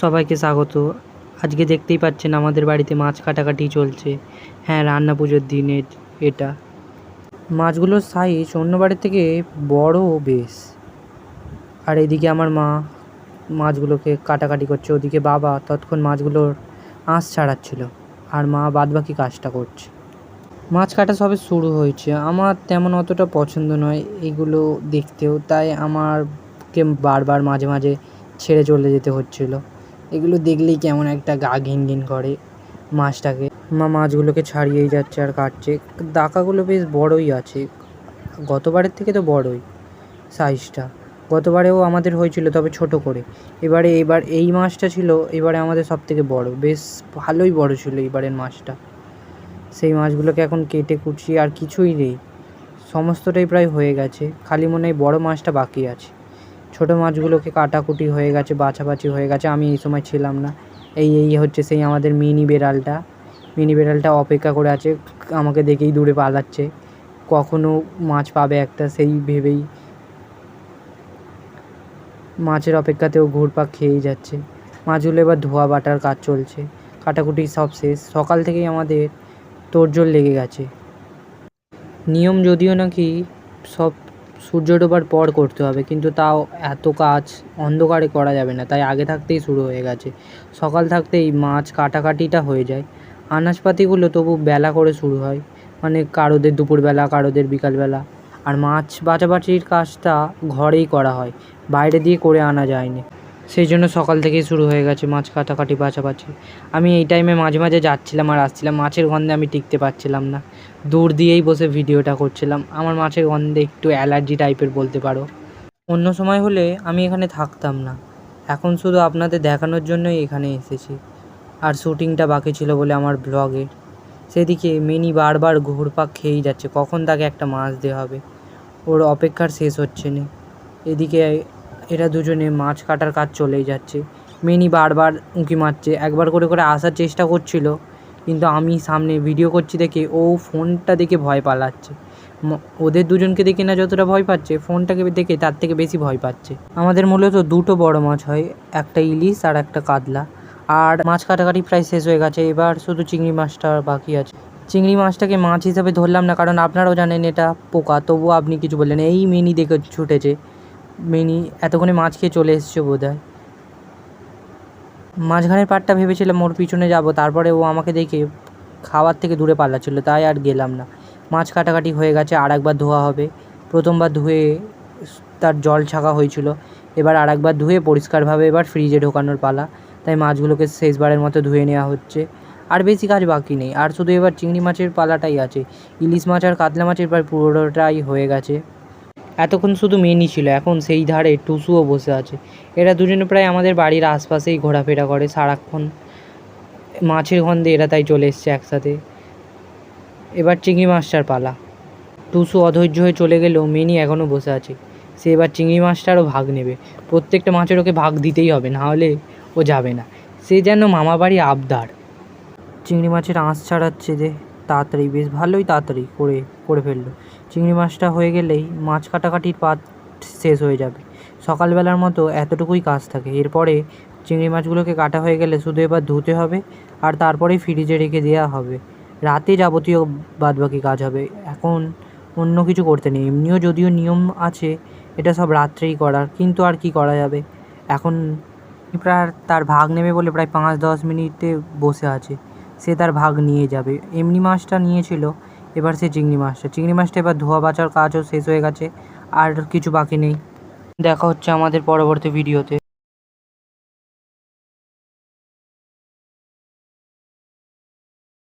সবাইকে স্বাগত। আজকে দেখতেই পাচ্ছেন আমাদের বাড়িতে মাছ কাটাকাটি চলছে। হ্যাঁ রান্না পুজোর দিনের এটা। মাছগুলোর সাইজ অন্য বাড়ির থেকে বড় বেশ। আর এদিকে আমার মা মাছগুলোকে কাটাকাটি করছে। ওদিকে বাবা তৎক্ষণ মাছগুলোর আঁশ ছাড়াচ্ছিল। আর মা বাদবাকি কাজটা করছে। মাছ কাটা সবে শুরু হয়েছে। আমার তেমন অতটা পছন্দ নয় এগুলো দেখতেও। তাই আমারকে বারবার মাঝে মাঝে ছেড়ে চলে যেতে হচ্ছিল। এগুলো দেখলেই কেমন একটা গা ঘিন ঘিন করে মাছটাকে। মা মাছগুলোকে ছাড়িয়েই যাচ্ছে আর কাটছে। দাকাগুলো বেশ বড়ই আছে। গতবারের থেকে তো বড়ই সাইজটা গতবারেও আমাদের হয়েছিল, তবে ছোট করে। এবারে, এবার এই মাছটা ছিল, এবারে আমাদের সব থেকে বড়। বেশ ভালোই বড় ছিল এবারের মাছটা। সেই মাছগুলোকে এখন কেটে কুচি আর কিছুই নেই। সমস্তটাই প্রায় হয়ে গেছে। খালি মনে হয় বড় মাছটা বাকি আছে। ছোট মাছগুলোকে কাটাকুটি হয়ে গেছে, বাছাবাছি হয়ে গেছে। আমি এই সময় ছিলাম না। এই এই হচ্ছে সেই আমাদের মিনি বেড়ালটা। মিনি বেড়ালটা অপেক্ষা করে আছে, আমাকে দেখেই দূরে পালাচ্ছে। কখনো মাছ পাবে একটা, সেই ভেবেই মাছের অপেক্ষাতেও ঘুরপাক খেয়েই যাচ্ছে। মাছগুলো এবার ধোয়া বাটার কাজ চলছে। কাটাকুটি সব শেষ। সকাল থেকেই আমাদের তোড়জোড় লেগে গেছে। নিয়ম যদিও নাকি সব সূর্য ডোবার পর করতে হবে, কিন্তু তাও এত কাজ অন্ধকারে করা যাবে না, তাই আগে থাকতেই শুরু হয়ে গেছে। সকাল থাকতেই মাছ কাটাকাটিটা হয়ে যায়। আনাজপাতিগুলো তবু বেলা করে শুরু হয় মানে কারোদের দুপুরবেলা, কারোদের বিকালবেলা। আর মাছ বাছাবাছির কাজটা ঘরেই করা হয়, বাইরে দিয়ে করে আনা যায়নি। সেই জন্য সকাল থেকেই শুরু হয়ে গেছে মাছ কাটাকাটি বাছাবাছি আমি এই টাইমে মাঝে মাঝে যাচ্ছিলাম আর আসছিলাম। মাছের গন্ধে আমি টিকতে পারছিলাম না। দূর দিয়েই বসে ভিডিওটা করছিলাম। আমার মাছের গন্ধে একটু অ্যালার্জি টাইপের বলতে পারো। অন্য সময় হলে আমি এখানে থাকতাম না। এখন শুধু আপনাদের দেখানোর জন্যই এখানে এসেছি। আর শ্যুটিংটা বাকি ছিল বলে আমার ব্লগে। সেদিকে মিনি বারবার ঘুরপাক খেয়েই যাচ্ছে। কখন তাকে একটা মাছ দেওয়া হবে? ওর অপেক্ষার শেষ হচ্ছে না। এদিকে এরা দুজনে মাছ কাটার কাজ চলেই যাচ্ছে। মিনি বারবার উঁকি মারছে, একবার করে করে আসার চেষ্টা করছিল, কিন্তু আমি সামনে ভিডিও করছি দেখে ও ফোনটা দেখে ভয় পালাচ্ছে। ওদের দুজনকে দেখে না যতটা ভয় পাচ্ছে, ফোনটাকে দেখে তার থেকে বেশি ভয় পাচ্ছে। আমাদের মূলত দুটো বড় মাছ হয়, একটা ইলিশ আর একটা কাতলা। আর মাছ কাটাকাটি প্রায় শেষ হয়ে গেছে, এবার শুধু চিংড়ি মাছটা বাকি আছে। চিংড়ি মাছটাকে মাছ হিসাবে ধরলাম না, কারণ আপনারাও জানেন এটা পোকা, তবুও আপনি কিছু বললেন। এই মিনি দেখে ছুটেছে। মিনি, এতক্ষণে মাছ খেয়ে চলে এসছে বোধ হয় মাঝখানের পাটটা ভেবেছিলাম ওর পিছনে যাব, তারপরে ও আমাকে দেখে খাওয়ার থেকে দূরে পালাচ্ছিল, তাই আর গেলাম না। মাছ কাটাকাটি হয়ে গেছে, আর একবার ধোয়া হবে। প্রথমবার ধুয়ে তার জল ছাকা হয়েছিল, এবার আর একবার ধুয়ে পরিষ্কারভাবে এবার ফ্রিজে ঢোকানোর পালা। তাই মাছগুলোকে শেষবারের মতো ধুয়ে নেওয়া হচ্ছে। আর বেশি কাজ বাকি নেই, আর শুধু এবার চিংড়ি মাছের পালাটাই আছে। ইলিশ মাছ আর কাতলা মাছের প্রায় পুরোটাই হয়ে গেছে। এতক্ষণ শুধু মেনি ছিল, এখন সেই ধারে টুসুও বসে আছে। এরা দুজনে প্রায় আমাদের বাড়ির আশপাশেই ঘোরাফেরা করে সারাক্ষণ। মাছের গন্ধে এরা তাই চলে এসছে একসাথে। এবার চিংড়ি মাছটার পালা। টুসু অধৈর্য হয়ে চলে গেলেও মেনি এখনও বসে আছে। সে এবার চিংড়ি মাছটারও ভাগ নেবে। প্রত্যেকটা মাছের ওকে ভাগ দিতেই হবে নাহলে ও যাবে না। সে যেন মামা বাড়ি আবদার। চিংড়ি মাছের আঁশ ছাড়াচ্ছে যে, তাড়াতাড়ি, বেশ ভালোই তাড়াতাড়ি করে করে ফেলল। চিংড়ি মাছটা হয়ে গেলেই মাছ কাটাকাটির পাত শেষ হয়ে যাবে। সকালবেলার মতো এতটুকুই কাজ থাকে। এরপরে চিংড়ি মাছগুলোকে কাটা হয়ে গেলে শুধু এবার ধুতে হবে আর তারপরে ফ্রিজে রেখে দেওয়া হবে। রাতে যাবতীয় বাদবাকি কাজ হবে। এখন অন্য কিছু করতে নেই। এমনিও যদিও নিয়ম আছে, এটা সব রাত্রেই করার। কিন্তু আর কি করা যাবে? এখন প্রায় তার ভাগ নেবে বলে প্রায় পাঁচ দশ মিনিটে বসে আছে। সে তার ভাগ নিয়ে যাবে। এমনি মাছটা নিয়েছিল। এবার সেই চিংড়ি মাছটা চিংড়ি মাছটা এবার ধোয়া বাঁচার কাজও শেষ হয়ে গেছে, আর কিছু বাকি নেই। দেখা হচ্ছে আমাদের পরবর্তী ভিডিওতে।